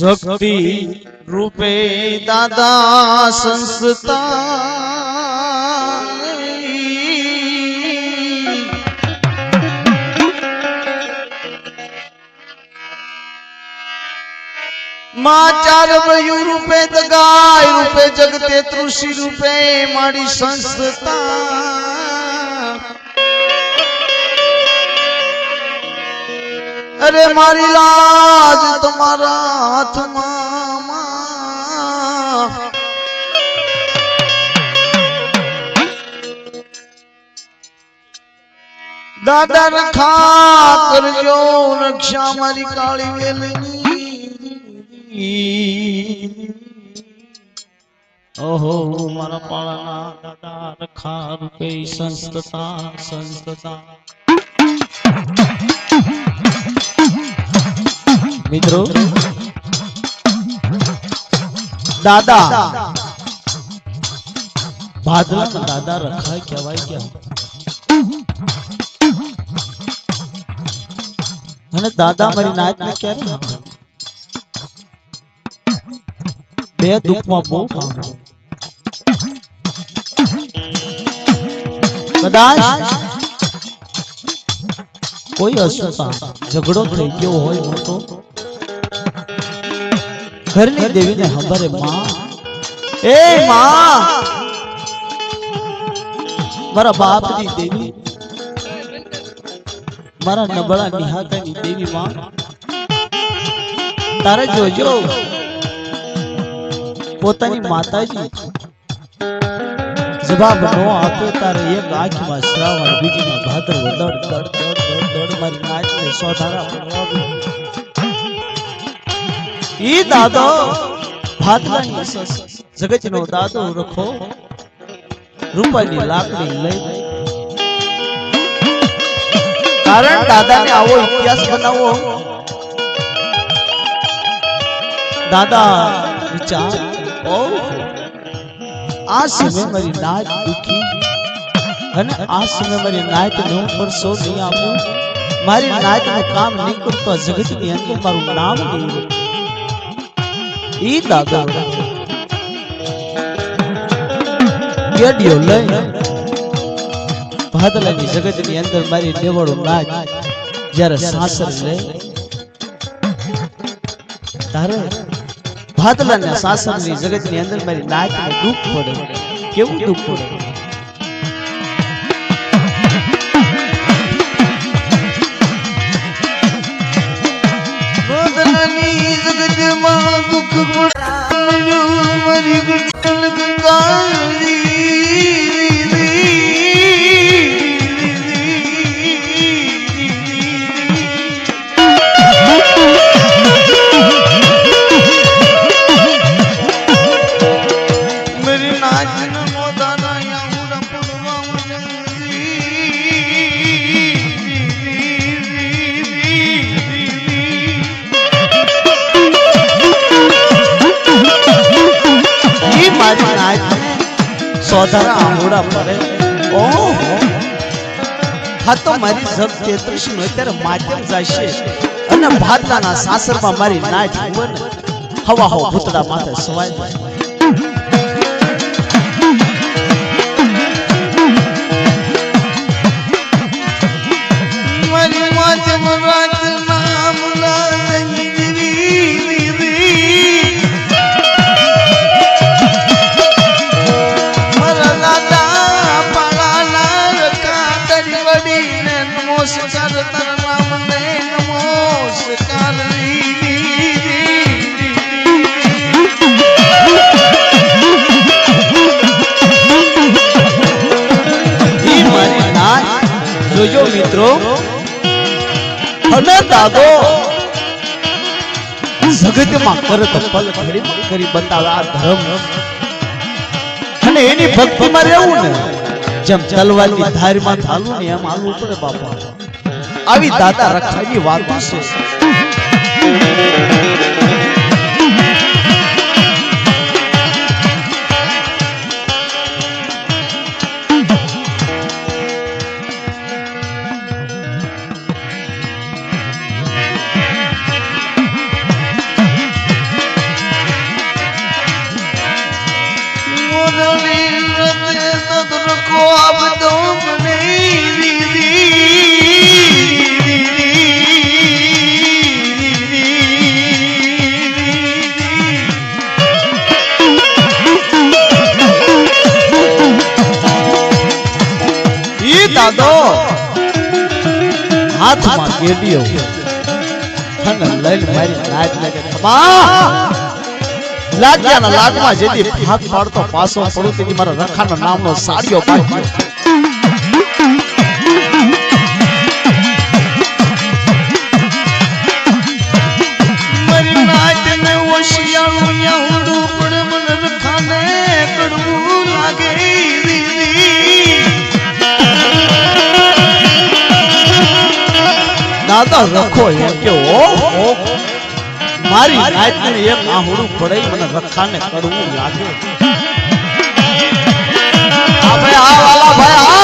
શક્તિ રૂપે દાદા સંસ્થા માચાર ચાર મયુર રૂપે, દગાય રૂપે, જગતે તૃષિ રૂપે મારી સંસ્થા અરે મારી લાજ તમારા હાથમાં. દાદા રખા કરજો રક્ષા મારી કાળી વેલની ઓહો, મારા પાળાના દાદા રખા રૂપે સંસ્થતા સંસ્થતા મિત્રો. દાદા. ભાદરાના દાદા રખાય કહેવાય ક્યાં અને દાદા મારી નાચ ને ક્યારે બે દુઃખમાં બહુ. કદાચ કોઈ અસુતા ઝઘડો થઈ ગયો હોય મોટો ઘરની દેવીને હંભારે માં. એ માં. મારા બાપની દેવી. મારા નબળા નિહાકાની દેવી માં. તારે જોજો. પોતાની માતાજી. જવાબ નો આપે તારે એક આંખમાં શ્રાવણ બીજીમાં ભાદર દડ દડ દડ દડ દડ મારી નાચને સોધારા. પડવા ઈ દાદો સસ જગતનો દાદો રખો રૂપાની લાકડી લઈ. કારણ દાદાને આવો ઇતિહાસ બનાવો. દાદા વિચાર આ સમય મારી નાચ દુખી અને આ સમય મારી નાચ ને ઉપર સો નહીં આપું. મારી નાચનું કામ નહીં કરતો જગતની અંદર મારું નામ નહીં ઈ દાદા. કેડિયો લઈ. ભાદલાની જગતની અંદર મારી દેવળો નાચ. જ્યારે સાસર લે તારે ભાદલાના સાસરની જગતની અંદર મારી નાચ દુઃખ પડે. કેવું દુઃખ પડે? સોધારા આંગોડા પડે. ઓહો. હા તો મારી જગ તેત્રીસનું અત્યારે માધ્યમ જશે. અને ભાદલાના સાસરમાં મારી નાચ હવા હો ભૂતડા માથે સવાય. મિત્રો અને દાદો જગતમાં કરત પલ ઘડી કરી બતાવે આ ધર્મ. અને એની ભક્તિમાં રહેવું ને, જેમ તલવારની ધારમાં થાલું ને એમ હાલવું પડે બાપા. આવી દાદા રખાની વાત છે. દાદો હાથમાં કેડીઓ અને લઈને મારી નાચ લાગે ખમા લાગ્યા ના લાગમાં જેથી હાથ પાડતો પાસો પડું તેથી મારા રખાના નામનો સાડીઓ પાડ્યો દાદા રખો એમ કે ઓ મારી નાચ ને એક આહુડું પડે મને રખાને કરવું લાગે. આપણે આ વાલા ભાઈ, આ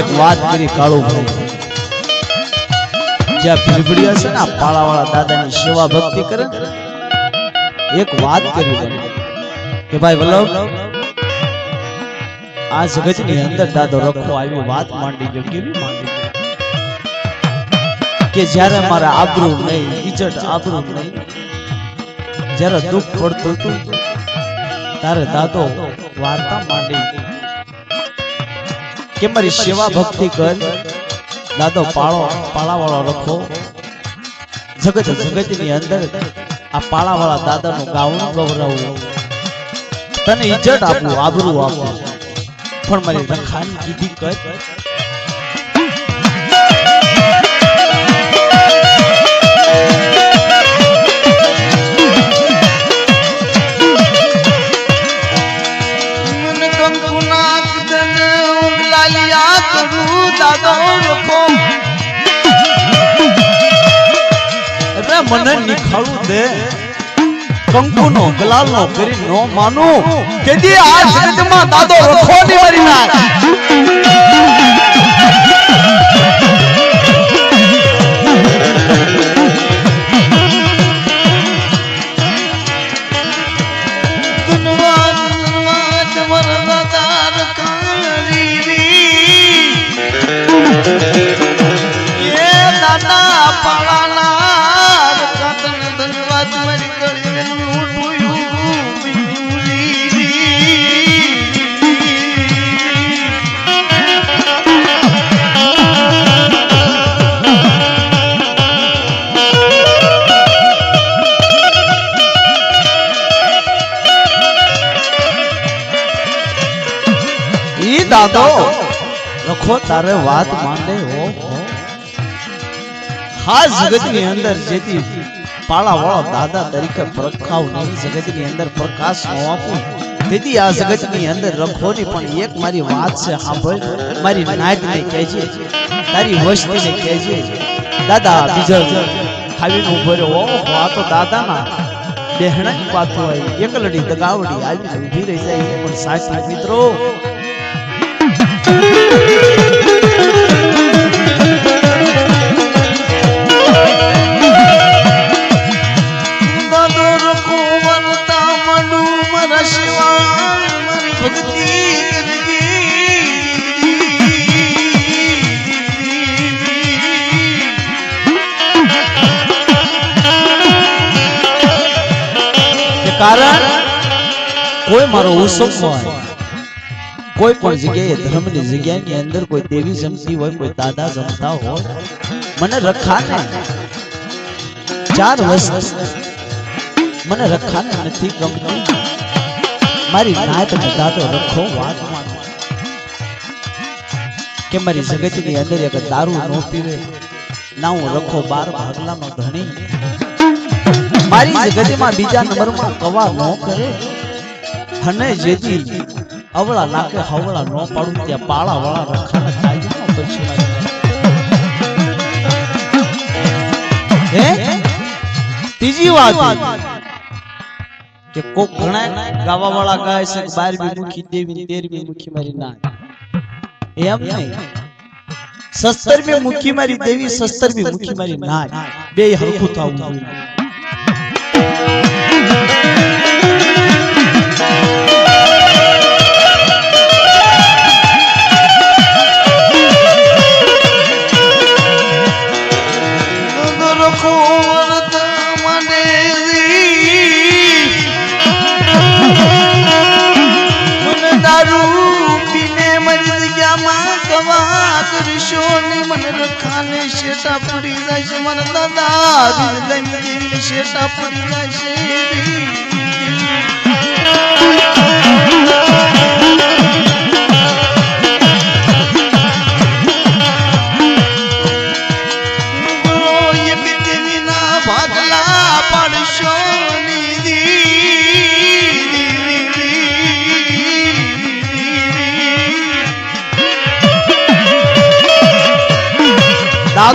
એક વાત કરી કાળું ભાઈ. જ્યાં પીપળી હશે ને આ પાળાવાળા દાદાની સેવા ભક્તિ કરે ને, એક વાત કરી મને કે ભાઈ વલ્લભ આ જગતની અંદર દાદો રખો આવી વાત માંડી ગયો. કેવી માંડી ગયો? કે જ્યારે મારા આબરૂ નહીં ઇજ્જત આબરૂ નહીં જ્યારે દુઃખ પડતું હતું ત્યારે દાદો વાર્તા માંડી કે મારી સેવા ભક્તિ કર. દાદો પાળો પાળાવાળો રખો. જગત જગતની અંદર આ પાળાવાળા દાદાનું ગાવણું ગૌરવું. તને ઇજ્જત આપું આબરું આપું. પણ મારી રખાની કીધી કર. મને નિખાળું દે. કંકુનો ગલાલનો કરી નો માનું. કે દી આ જગતમાં દાદો રખો નિવારી નાખ. પાળાના દાદો રખો તારે વાત માંડે હો. હા જગતની અંદર જેથી પાળા વાળો દાદા તરીકે પ્રખાવ નહીં, જગતની અંદર પ્રકાશ ન આપું. તેથી આ જગતની અંદર રખોની પણ એક મારી વાત છે, સાંભળ. મારી નાત ને કહેજે, તારી વસ્તી ને કહેજે. દાદા બીજલ ખાવીને ઊભો રહ્યો. ઓહો, આ તો દાદાના બેહણાની વાત હોય. એકલડી દગાવડી આવી ઊભી રહી જાય. પણ સાચી મિત્રો કારણ કોઈ મારો ઉત્સવ હોય. કોઈ પણ જગ્યાએ ધર્મની જગ્યાની અંદર કોઈ દેવી જમતી હોય કોઈ દાદા જમતા હોય મને રખાને ચાર વર્ષ મને રખાને નથી ગમતું મારી નાત ને દાદો રખો વાત માનો. કે મારી જગતની અંદર એક દારૂ નો પીવે ના હું રખો બાર ભાગલાનો ધણી મારી જગતમાં બીજા નંબરમાં કવા ન કરે અને જેથી અવળા નાકે હવળા ન પાડું, ત્યાં પાળા વાળા રખાના કાયદો ન પછી ત્રીજી વાત. કે કોક ઘણા ગાવા વાળા ગાય છે બારમી મુખી દેવી તેરમી મુખી મારી ના એમ નહીં. સસ્તરમી મુખી મારી દેવી સસ્તરમી મુખી મારી ના બે હરખું થવું જોઈએ. કરશો ને મને રખાને શેટા પડી જશે મને દાદા. લઈને દેવીને શેટા પડી જશે ગુરો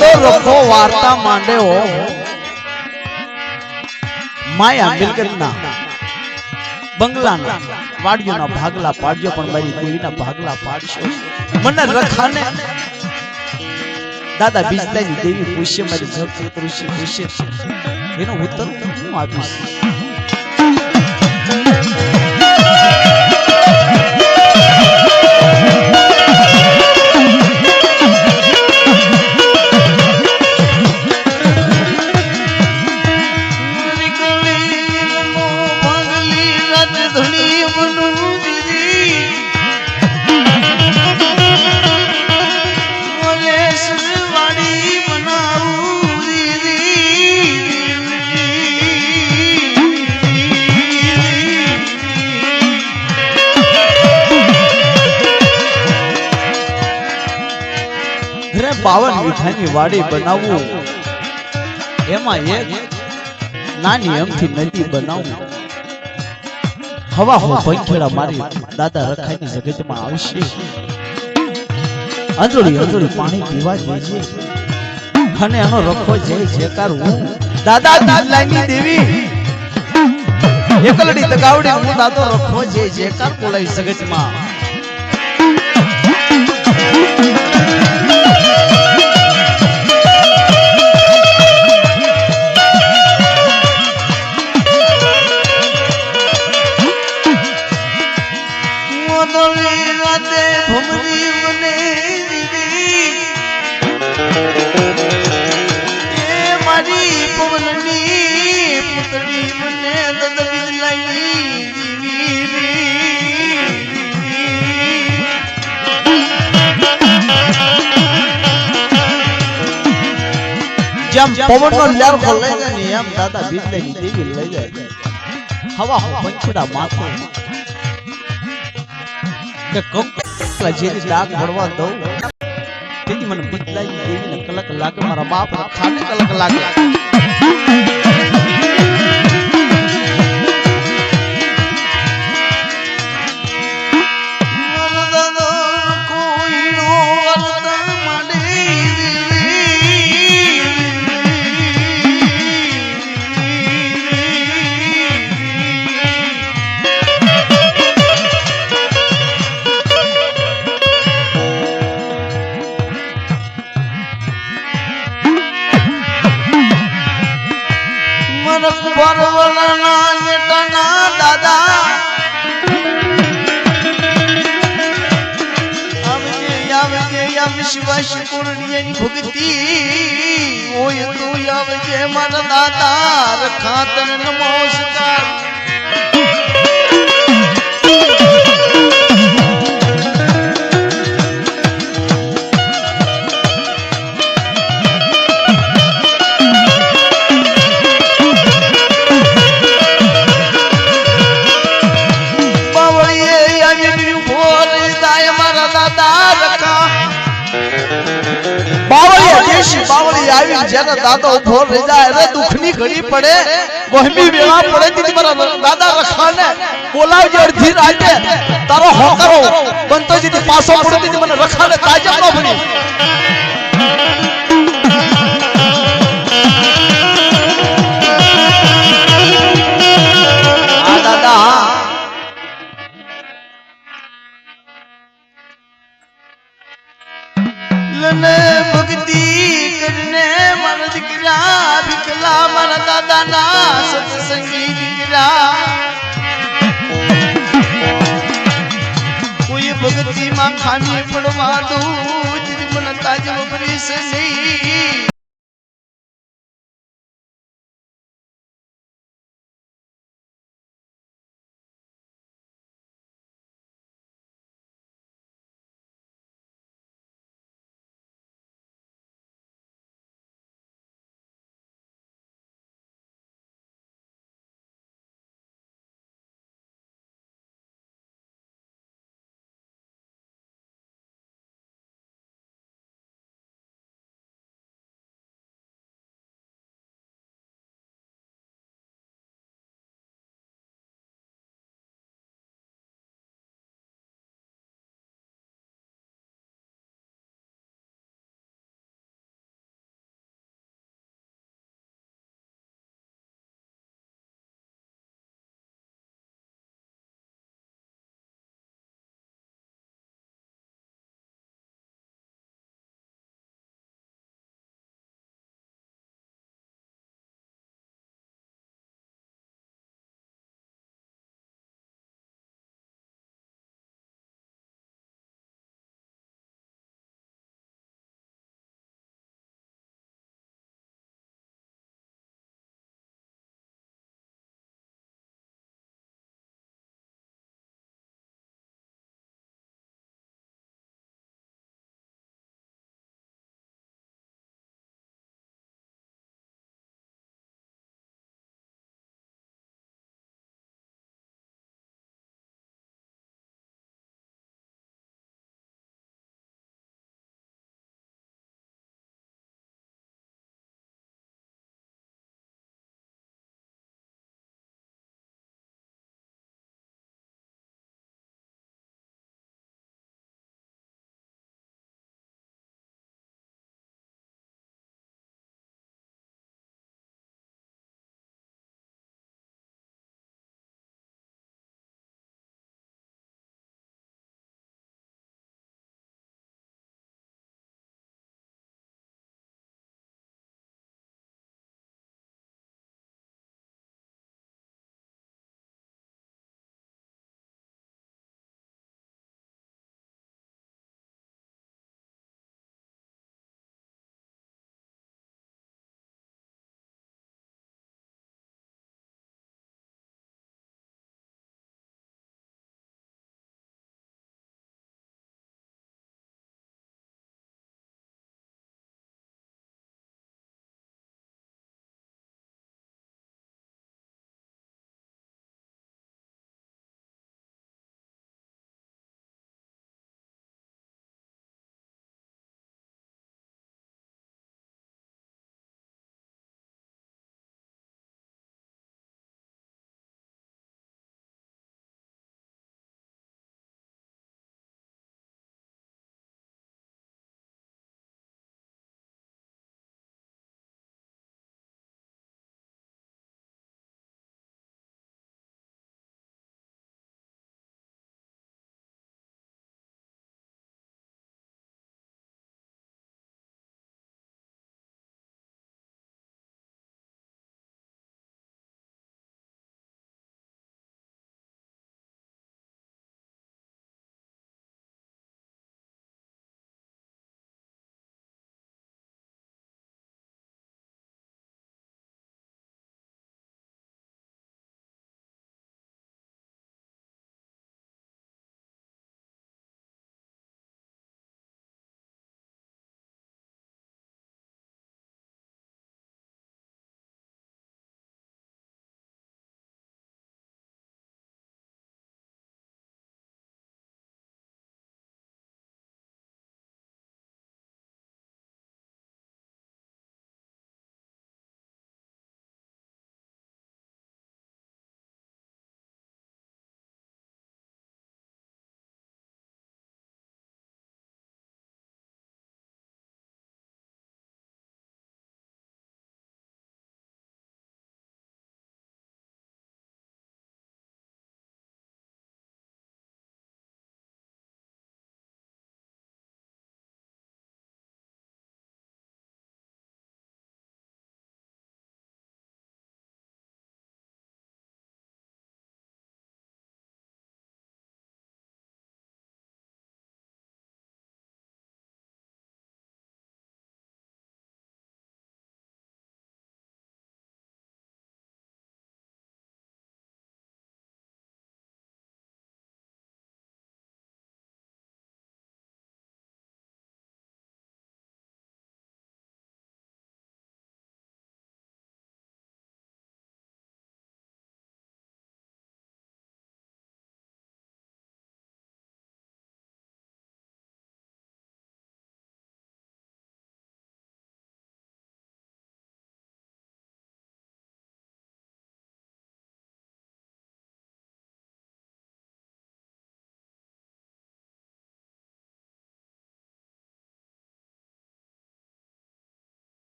દાદો રખો વાર્તા માંડે હો. માયા મિલકતના બંગલાના વાડીઓના ભાગલા પાડજો પણ મારી દેવીના ભાગલા પાડશો. મને રખાને દાદા બીજતાની દેવી પૂછે, મારી જપ કૃષિ પૂછે એનો ઉત્તર હું આપીશ? વાડી બનાવવું એમાં એક નાની અમથી નદી બનાવવું હવા હો પંખેડા મારી દાદા રખાઈની જગતમાં આવશે. અંજળી અંજળી પાણી પીવા જઈએ. અને એનો રખો જે જયકાર હું દાદા દાદલાની દેવી. એકલડી તગાવડી હું દાદો રખો જે જેકાર બોલાવી જગતમાં. મોદળી જેમ પવનનો લેર ખોલાઈ જાય ને એમ દાદા બીજલાની દેવી લઈ જાય. હવા હો પંછડા માથે કે કંકલા જેની ડાક ભરવા દઉં. તેથી મને બીજલાઈ દેવી ને કલક લાગે મારા બાપ ખાલી કલક લાગે. ભક્તિ ઓય તું આવજે મારા દાદા રખા તને નમસ્કાર દાદા ઊભો રહી જાય રે દુખની ઘડી પડે. વહમી વેળા પડે તેથી મારા દાદા રખાને. બોલાવજે અડધી રાતે. તારો હોકરો. બનતો જીતી પાછો પડે. તેથી મને રખાને તાજા ન ભણી. ભક્તિમાં ખામી પડવા દઉં. મને તાજ વપરીશ નહીં.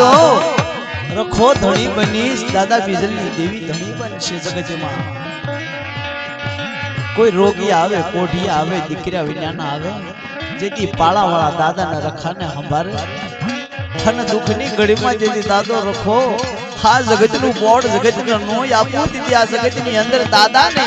દાદો. રખો ધણી બનીશ. દાદા બીજલની દેવી ધણી બનશે જગતમાં. કોઈ રોગી આવે કોઢી આવે દીકરા વિનાના આવે જેથી પાળાવાળા દાદાના રખાને સંભાળે. અને દુઃખની ઘડીમાં જેથી દાદો રખો આ જગતનું બોર્ડ જગતને નોય આપવું તેથી આ જગતની અંદર દાદા ને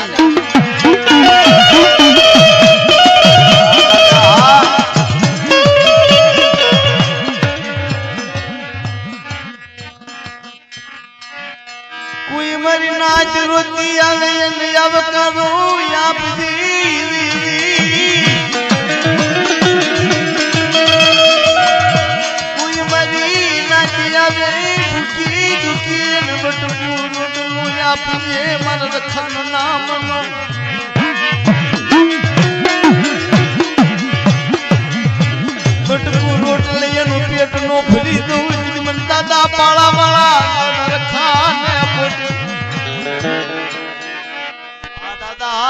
રોતી આવે અને આવકારો આપજી કોઈ મારી નાચ આવે દુખી દુખી અને બટકું રોટલું આપજે મારા રખન નામનો બટકું રોટલી એનું નો દઉં. દાદા પાળા વાળા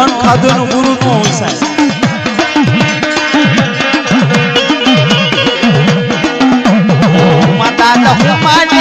ભાઈ જેનો અન્ન ખાધું એનું ગુરુ નો હોય સાહેબ માતા દહુમાને